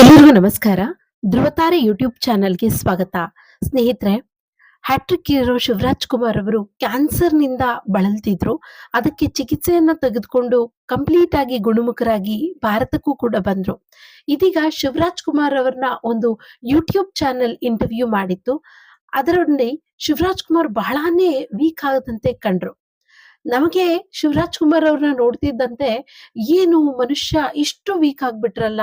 ಎಲ್ಲರಿಗೂ ನಮಸ್ಕಾರ. ಧ್ರುವತಾರೆ ಯೂಟ್ಯೂಬ್ ಚಾನೆಲ್ಗೆ ಸ್ವಾಗತ. ಸ್ನೇಹಿತರೆ, ಹ್ಯಾಟ್ರಿಕ್ ಇರೋ ಶಿವರಾಜ್ ಕುಮಾರ್ ಅವರು ಕ್ಯಾನ್ಸರ್ನಿಂದ ಬಳಲ್ತಿದ್ರು. ಅದಕ್ಕೆ ಚಿಕಿತ್ಸೆಯನ್ನ ತೆಗೆದುಕೊಂಡು ಕಂಪ್ಲೀಟ್ ಆಗಿ ಗುಣಮುಖರಾಗಿ ಭಾರತಕ್ಕೂ ಕೂಡ ಬಂದ್ರು. ಇದೀಗ ಶಿವರಾಜ್ ಕುಮಾರ್ ಅವ್ರನ್ನ ಒಂದು ಯೂಟ್ಯೂಬ್ ಚಾನೆಲ್ ಇಂಟರ್ವ್ಯೂ ಮಾಡಿತ್ತು ಅದರಲ್ಲಿ ಶಿವರಾಜ್ ಕುಮಾರ್ ಬಹಳಾನೇ ವೀಕ್ ಆಗದಂತೆ ಕಂಡ್ರು. ನಮಗೆ ಶಿವರಾಜ್ ಕುಮಾರ್ ಅವ್ರನ್ನ ನೋಡ್ತಿದ್ದಂತೆ, ಏನು ಮನುಷ್ಯ ಇಷ್ಟು ವೀಕ್ ಆಗ್ಬಿಟ್ರಲ್ಲ?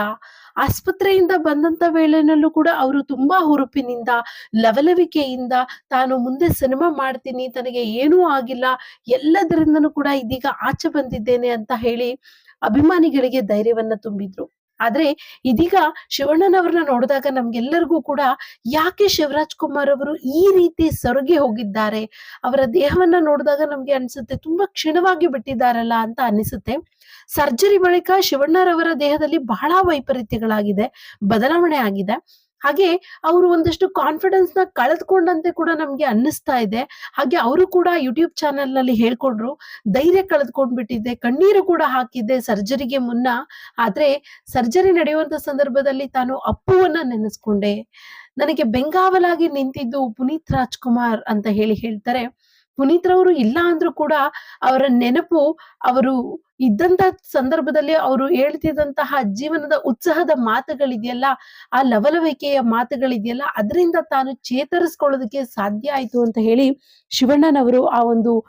ಆಸ್ಪತ್ರೆಯಿಂದ ಬಂದಂತ ವೇಳೆನಲ್ಲೂ ಕೂಡ ಅವರು ತುಂಬಾ ಹುರುಪಿನಿಂದ, ಲವಲವಿಕೆಯಿಂದ ತಾನು ಮುಂದೆ ಸಿನಿಮಾ ಮಾಡ್ತೀನಿ, ತನಗೆ ಏನೂ ಆಗಿಲ್ಲ, ಎಲ್ಲದರಿಂದನೂ ಕೂಡ ಇದೀಗ ಆಚೆ ಬಂದಿದ್ದೇನೆ ಅಂತ ಹೇಳಿ ಅಭಿಮಾನಿಗಳಿಗೆ ಧೈರ್ಯವನ್ನ ತುಂಬಿದ್ರು. ಆದ್ರೆ ಇದೀಗ ಶಿವಣ್ಣನವ್ರನ್ನ ನೋಡಿದಾಗ ನಮ್ಗೆಲ್ಲರಿಗೂ ಕೂಡ ಯಾಕೆ ಶಿವರಾಜ್ ಕುಮಾರ್ ಅವರು ಈ ರೀತಿ ಸೊರಗಿ ಹೋಗಿದ್ದಾರೆ? ಅವರ ದೇಹವನ್ನ ನೋಡಿದಾಗ ನಮ್ಗೆ ಅನ್ಸುತ್ತೆ ತುಂಬಾ ಕ್ಷೀಣವಾಗಿ ಬಿಟ್ಟಿದ್ದಾರಲ್ಲ ಅಂತ ಅನಿಸುತ್ತೆ. ಸರ್ಜರಿ ಬಳಿಕ ಶಿವಣ್ಣರವರ ದೇಹದಲ್ಲಿ ಬಹಳ ವೈಪರೀತ್ಯಗಳಾಗಿದೆ, ಬದಲಾವಣೆ ಆಗಿದೆ. ಹಾಗೆ ಅವರು ಒಂದಷ್ಟು ಕಾನ್ಫಿಡೆನ್ಸ್ನ ಕಳೆದ್ಕೊಂಡಂತೆ ಕೂಡ ನಮ್ಗೆ ಅನ್ನಿಸ್ತಾ ಇದೆ. ಹಾಗೆ ಅವರು ಕೂಡ ಯೂಟ್ಯೂಬ್ ಚಾನೆಲ್ನಲ್ಲಿ ಹೇಳ್ಕೊಂಡ್ರು, ಧೈರ್ಯ ಕಳೆದ್ಕೊಂಡ್ಬಿಟ್ಟಿದ್ದೆ ಕಣ್ಣೀರು ಕೂಡ ಹಾಕಿದ್ದೆ ಸರ್ಜರಿಗೆ ಮುನ್ನ. ಆದ್ರೆ ಸರ್ಜರಿ ನಡೆಯುವಂತ ಸಂದರ್ಭದಲ್ಲಿ ತಾನು ಅಪ್ಪುವನ್ನ ನೆನೆಸ್ಕೊಂಡೆ. ನನಗೆ ಬೆಂಗಾವಲಾಗಿ ನಿಂತಿದ್ದು ಪುನೀತ್ ರಾಜ್ಕುಮಾರ್ ಅಂತ ಹೇಳಿ ಹೇಳ್ತಾರೆ. ಪುನೀತ್ ರವರು ಇಲ್ಲ ಅಂದ್ರೂ ಕೂಡ ಅವರ ನೆನಪು ಅವರು ಇದ್ದಂತ ಸಂದರ್ಭದಲ್ಲಿ ಅವರು ಹೇಳ್ತಿದ್ದಂತಹ ಜೀವನದ ಉತ್ಸಾಹದ ಮಾತುಗಳಿದೆಯಲ್ಲ, ಆ ಲವಲವಿಕೆಯ ಮಾತುಗಳಿದೆಯಲ್ಲ, ಅದರಿಂದ ತಾನು ಚೇತರಿಸ್ಕೊಳ್ಳೋದಕ್ಕೆ ಸಾಧ್ಯ ಆಯ್ತು ಅಂತ ಹೇಳಿ ಶಿವಣ್ಣನವರು ಆ ಒಂದು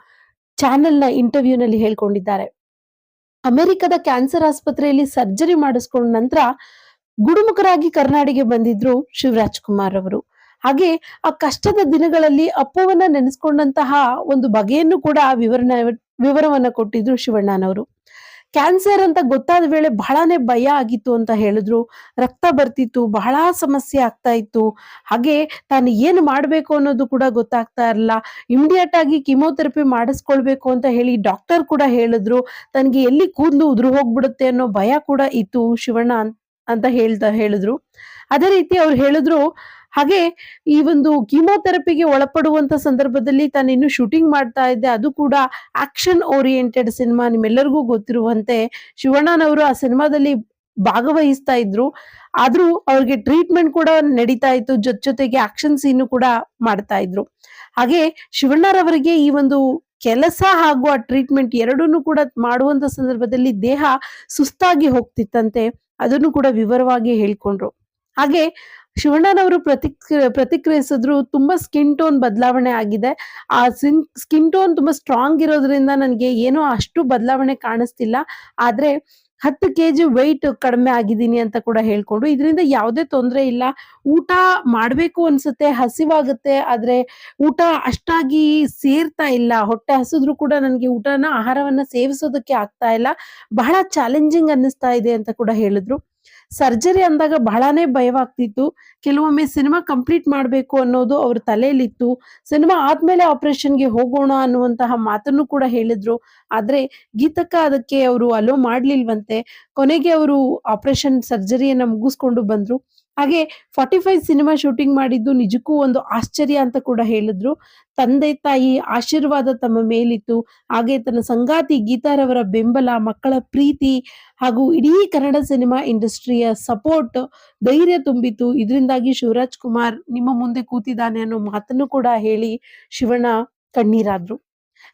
ಚಾನೆಲ್ನ ಇಂಟರ್ವ್ಯೂನಲ್ಲಿ ಹೇಳ್ಕೊಂಡಿದ್ದಾರೆ. ಅಮೆರಿಕದ ಕ್ಯಾನ್ಸರ್ ಆಸ್ಪತ್ರೆಯಲ್ಲಿ ಸರ್ಜರಿ ಮಾಡಿಸ್ಕೊಂಡ ನಂತರ ಗುಡುಮುಖರಾಗಿ ಕರ್ನಾಡಿಗೆ ಬಂದಿದ್ರು ಶಿವರಾಜ್ ಕುಮಾರ್ ಅವರು. ಹಾಗೆ ಆ ಕಷ್ಟದ ದಿನಗಳಲ್ಲಿ ಅಪ್ಪವನ್ನ ನೆನೆಸ್ಕೊಂಡಂತಹ ಒಂದು ಬಗೆಯನ್ನು ಕೂಡ ವಿವರಣ, ವಿವರವನ್ನ ಕೊಟ್ಟಿದ್ರು ಶಿವಣ್ಣನವರು. ಕ್ಯಾನ್ಸರ್ ಅಂತ ಗೊತ್ತಾದ ವೇಳೆ ಬಹಳನೇ ಭಯ ಆಗಿತ್ತು ಅಂತ ಹೇಳಿದ್ರು. ರಕ್ತ ಬರ್ತಿತ್ತು, ಬಹಳ ಸಮಸ್ಯೆ ಆಗ್ತಾ ಇತ್ತು. ಹಾಗೆ ತಾನು ಏನು ಮಾಡಬೇಕು ಅನ್ನೋದು ಕೂಡ ಗೊತ್ತಾಗ್ತಾ ಇರಲ್ಲ. ಇಮಿಡಿಯೇಟ್ ಆಗಿ ಕಿಮೋಥೆರಪಿ ಮಾಡಿಸ್ಕೊಳ್ಬೇಕು ಅಂತ ಹೇಳಿ ಡಾಕ್ಟರ್ ಕೂಡ ಹೇಳಿದ್ರು. ತನಗೆ ಎಲ್ಲಿ ಕೂದಲು ಉದುರು ಹೋಗ್ಬಿಡುತ್ತೆ ಅನ್ನೋ ಭಯ ಕೂಡ ಇತ್ತು ಶಿವಣ್ಣ ಅಂತ ಹೇಳ್ತಾ ಹೇಳಿದ್ರು. ಅದೇ ರೀತಿ ಅವ್ರು ಹೇಳಿದ್ರು ಹಾಗೆ ಈ ಒಂದು ಕೀಮೋಥೆರಪಿಗೆ ಒಳಪಡುವಂತ ಸಂದರ್ಭದಲ್ಲಿ ತಾನು ಇನ್ನು ಶೂಟಿಂಗ್ ಮಾಡ್ತಾ ಇದ್ದೆ, ಅದು ಕೂಡ ಆಕ್ಷನ್ ಓರಿಯೆಂಟೆಡ್ ಸಿನಿಮಾ ನಿಮ್ಮೆಲ್ಲರಿಗೂ ಗೊತ್ತಿರುವಂತೆ. ಶಿವಣ್ಣನವರು ಆ ಸಿನಿಮಾದಲ್ಲಿ ಭಾಗವಹಿಸ್ತಾ ಇದ್ರು. ಆದ್ರೂ ಅವ್ರಿಗೆ ಟ್ರೀಟ್ಮೆಂಟ್ ಕೂಡ ನಡೀತಾ ಇತ್ತು, ಜೊತೆ ಜೊತೆಗೆ ಆಕ್ಷನ್ ಸೀನು ಕೂಡ ಮಾಡ್ತಾ ಇದ್ರು. ಹಾಗೆ ಶಿವಣ್ಣರವರಿಗೆ ಈ ಒಂದು ಕೆಲಸ ಹಾಗೂ ಆ ಟ್ರೀಟ್ಮೆಂಟ್ ಎರಡನ್ನೂ ಕೂಡ ಮಾಡುವಂತ ಸಂದರ್ಭದಲ್ಲಿ ದೇಹ ಸುಸ್ತಾಗಿ ಹೋಗ್ತಿತ್ತಂತೆ. ಅದನ್ನು ಕೂಡ ವಿವರವಾಗಿ ಹೇಳ್ಕೊಂಡ್ರು. ಹಾಗೆ ಶಿವಣ್ಣನವರು ಪ್ರತಿಕ್ ಪ್ರತಿಕ್ರಿಯಿಸಿದ್ರು, ತುಂಬಾ ಸ್ಕಿನ್ ಟೋನ್ ಬದಲಾವಣೆ ಆಗಿದೆ. ಆ ಸ್ಕಿನ್ ಸ್ಕಿನ್ ಟೋನ್ ತುಂಬಾ ಸ್ಟ್ರಾಂಗ್ ಇರೋದ್ರಿಂದ ನನಗೆ ಏನೋ ಅಷ್ಟು ಬದಲಾವಣೆ ಕಾಣಿಸ್ತಿಲ್ಲ. ಆದ್ರೆ ಹತ್ತು ಕೆ ಜಿ ವೆಯ್ಟ್ ಕಡಿಮೆ ಆಗಿದ್ದೀನಿ ಅಂತ ಕೂಡ ಹೇಳ್ಕೊಂಡು, ಇದರಿಂದ ಯಾವುದೇ ತೊಂದರೆ ಇಲ್ಲ. ಊಟ ಮಾಡಬೇಕು ಅನ್ಸುತ್ತೆ, ಹಸಿವಾಗುತ್ತೆ, ಆದರೆ ಊಟ ಅಷ್ಟಾಗಿ ಸೇರ್ತಾ ಇಲ್ಲ. ಹೊಟ್ಟೆ ಹಸಿದ್ರು ಕೂಡ ನನಗೆ ಊಟನ, ಆಹಾರವನ್ನು ಸೇವಿಸೋದಕ್ಕೆ ಆಗ್ತಾ ಇಲ್ಲ. ಬಹಳ ಚಾಲೆಂಜಿಂಗ್ ಅನ್ನಿಸ್ತಾ ಇದೆ ಅಂತ ಕೂಡ ಹೇಳಿದ್ರು. ಸರ್ಜರಿ ಅಂದಾಗ ಬಹಳಾನೇ ಭಯವಾಗ್ತಿತ್ತು. ಕೆಲವೊಮ್ಮೆ ಸಿನಿಮಾ ಕಂಪ್ಲೀಟ್ ಮಾಡ್ಬೇಕು ಅನ್ನೋದು ಅವ್ರ ತಲೆಯಲ್ಲಿತ್ತು. ಸಿನಿಮಾ ಆದ್ಮೇಲೆ ಆಪರೇಷನ್ಗೆ ಹೋಗೋಣ ಅನ್ನುವಂತಹ ಮಾತನ್ನು ಕೂಡ ಹೇಳಿದ್ರು. ಆದ್ರೆ ಗೀತಕ್ಕ ಅದಕ್ಕೆ ಅವರು ಅಲೋ ಮಾಡ್ಲಿಲ್ವಂತೆ. ಕೊನೆಗೆ ಅವರು ಆಪರೇಷನ್ ಸರ್ಜರಿಯನ್ನ ಮುಗಿಸ್ಕೊಂಡು ಬಂದ್ರು. ಹಾಗೆ ಫಾರ್ಟಿ ಫೈವ್ ಸಿನಿಮಾ ಶೂಟಿಂಗ್ ಮಾಡಿದ್ದು ನಿಜಕ್ಕೂ ಒಂದು ಆಶ್ಚರ್ಯ ಅಂತ ಕೂಡ ಹೇಳಿದ್ರು. ತಂದೆ ತಾಯಿ ಆಶೀರ್ವಾದ ತಮ್ಮ ಮೇಲಿತ್ತು. ಹಾಗೆ ತನ್ನ ಸಂಗಾತಿ ಗೀತಾರವರ ಬೆಂಬಲ, ಮಕ್ಕಳ ಪ್ರೀತಿ ಹಾಗೂ ಇಡೀ ಕನ್ನಡ ಸಿನಿಮಾ ಇಂಡಸ್ಟ್ರಿಯ ಸಪೋರ್ಟ್ ಧೈರ್ಯ ತುಂಬಿತು ಇದರಿಂದಾಗಿ ಶಿವರಾಜ್ ಕುಮಾರ್ ನಿಮ್ಮ ಮುಂದೆ ಕೂತಿದ್ದಾನೆ ಅನ್ನೋ ಮಾತನ್ನು ಕೂಡ ಹೇಳಿ ಶಿವಣ್ಣ ಕಣ್ಣೀರಾದ್ರು.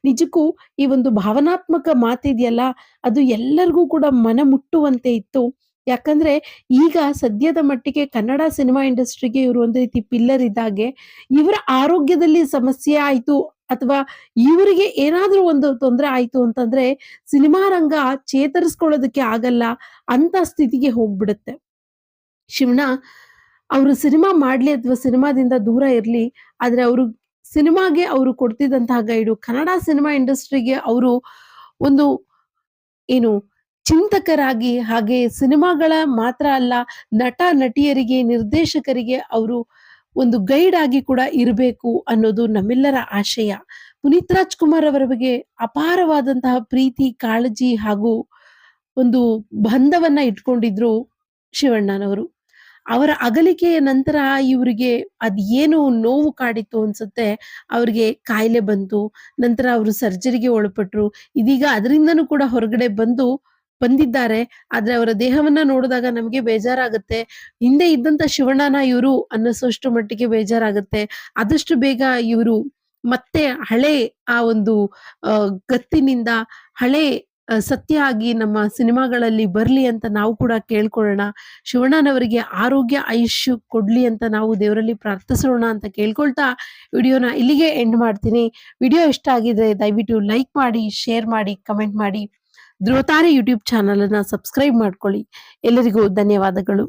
ನಿಜಕ್ಕೂ ಈ ಒಂದು ಭಾವನಾತ್ಮಕ ಮಾತಿದೆಯಲ್ಲ, ಅದು ಎಲ್ಲರಿಗೂ ಕೂಡ ಮನ ಮುಟ್ಟುವಂತೆ ಇತ್ತು. ಯಾಕಂದ್ರೆ ಈಗ ಸದ್ಯದ ಮಟ್ಟಿಗೆ ಕನ್ನಡ ಸಿನಿಮಾ ಇಂಡಸ್ಟ್ರಿಗೆ ಇವರು ಒಂದು ರೀತಿ ಪಿಲ್ಲರ್ ಇದ್ದಾಗೆ, ಇವರ ಆರೋಗ್ಯದಲ್ಲಿ ಸಮಸ್ಯೆ ಆಯ್ತು ಅಥವಾ ಇವರಿಗೆ ಏನಾದ್ರೂ ಒಂದು ತೊಂದರೆ ಆಯ್ತು ಅಂತಂದ್ರೆ ಸಿನಿಮಾ ರಂಗ ಚೇತರಿಸ್ಕೊಳ್ಳೋದಕ್ಕೆ ಆಗಲ್ಲ ಅಂತ ಸ್ಥಿತಿಗೆ ಹೋಗ್ಬಿಡುತ್ತೆ. ಶಿವಣ ಅವರು ಸಿನಿಮಾ ಮಾಡ್ಲಿ ಅಥವಾ ಸಿನಿಮಾದಿಂದ ದೂರ ಇರ್ಲಿ, ಆದ್ರೆ ಅವರು ಸಿನಿಮಾಗೆ ಅವರು ಕೊಡ್ತಿದ್ದಂತಹ ಗೈಡು ಕನ್ನಡ ಸಿನಿಮಾ ಇಂಡಸ್ಟ್ರಿಗೆ ಅವರು ಒಂದು ಏನು ಚಿಂತಕರಾಗಿ ಹಾಗೆ ಸಿನಿಮಾಗಳ ಮಾತ್ರ ಅಲ್ಲ, ನಟ, ನಟಿಯರಿಗೆ, ನಿರ್ದೇಶಕರಿಗೆ ಅವರು ಒಂದು ಗೈಡ್ ಆಗಿ ಕೂಡ ಇರಬೇಕು ಅನ್ನೋದು ನಮ್ಮೆಲ್ಲರ ಆಶಯ. ಪುನೀತ್ ರಾಜ್ಕುಮಾರ್ ಅವರ ಬಗ್ಗೆ ಅಪಾರವಾದಂತಹ ಪ್ರೀತಿ, ಕಾಳಜಿ ಹಾಗೂ ಒಂದು ಬಂಧವನ್ನ ಇಟ್ಕೊಂಡಿದ್ರು ಶಿವಣ್ಣನವರು. ಅವರ ಅಗಲಿಕೆಯ ನಂತರ ಇವರಿಗೆ ಅದ್ ಏನು ನೋವು ಕಾಡಿತ್ತು ಅನ್ಸುತ್ತೆ, ಅವ್ರಿಗೆ ಕಾಯಿಲೆ ಬಂತು, ನಂತರ ಅವರು ಸರ್ಜರಿಗೆ ಒಳಪಟ್ರು, ಇದೀಗ ಅದರಿಂದನೂ ಕೂಡ ಹೊರಗಡೆ ಬಂದು ಬಂದಿದ್ದಾರೆ, ಆದ್ರೆ ಅವರ ದೇಹವನ್ನ ನೋಡಿದಾಗ ನಮಗೆ ಬೇಜಾರಾಗುತ್ತೆ. ಹಿಂದೆ ಇದ್ದಂತ ಶಿವಣ್ಣನ ಇವರು ಅನ್ನಿಸೋಷ್ಟು ಮಟ್ಟಿಗೆ ಬೇಜಾರಾಗುತ್ತೆ. ಆದಷ್ಟು ಬೇಗ ಇವರು ಮತ್ತೆ ಹಳೆ ಆ ಒಂದು ಗತ್ತಿನಿಂದ ಹಳೆ ಸತ್ಯ ಆಗಿ ನಮ್ಮ ಸಿನಿಮಾಗಳಲ್ಲಿ ಬರ್ಲಿ ಅಂತ ನಾವು ಕೂಡ ಕೇಳ್ಕೊಳ್ಳೋಣ. ಶಿವಣ್ಣನವರಿಗೆ ಆರೋಗ್ಯ ಆಯುಷ್ಯ ಕೊಡ್ಲಿ ಅಂತ ನಾವು ದೇವರಲ್ಲಿ ಪ್ರಾರ್ಥಿಸೋಣ ಅಂತ ಕೇಳ್ಕೊಳ್ತಾ ವಿಡಿಯೋನ ಇಲ್ಲಿಗೆ ಎಂಡ್ ಮಾಡ್ತೀನಿ. ವಿಡಿಯೋ ಇಷ್ಟ ಆಗಿದ್ರೆ ದಯವಿಟ್ಟು ಲೈಕ್ ಮಾಡಿ, ಶೇರ್ ಮಾಡಿ, ಕಮೆಂಟ್ ಮಾಡಿ. ಧ್ರುವತಾರೆ ಯೂಟ್ಯೂಬ್ ಚಾನಲ್ ಅನ್ನ ಸಬ್ಸ್ಕ್ರೈಬ್ ಮಾಡ್ಕೊಳ್ಳಿ. ಎಲ್ಲರಿಗೂ ಧನ್ಯವಾದಗಳು.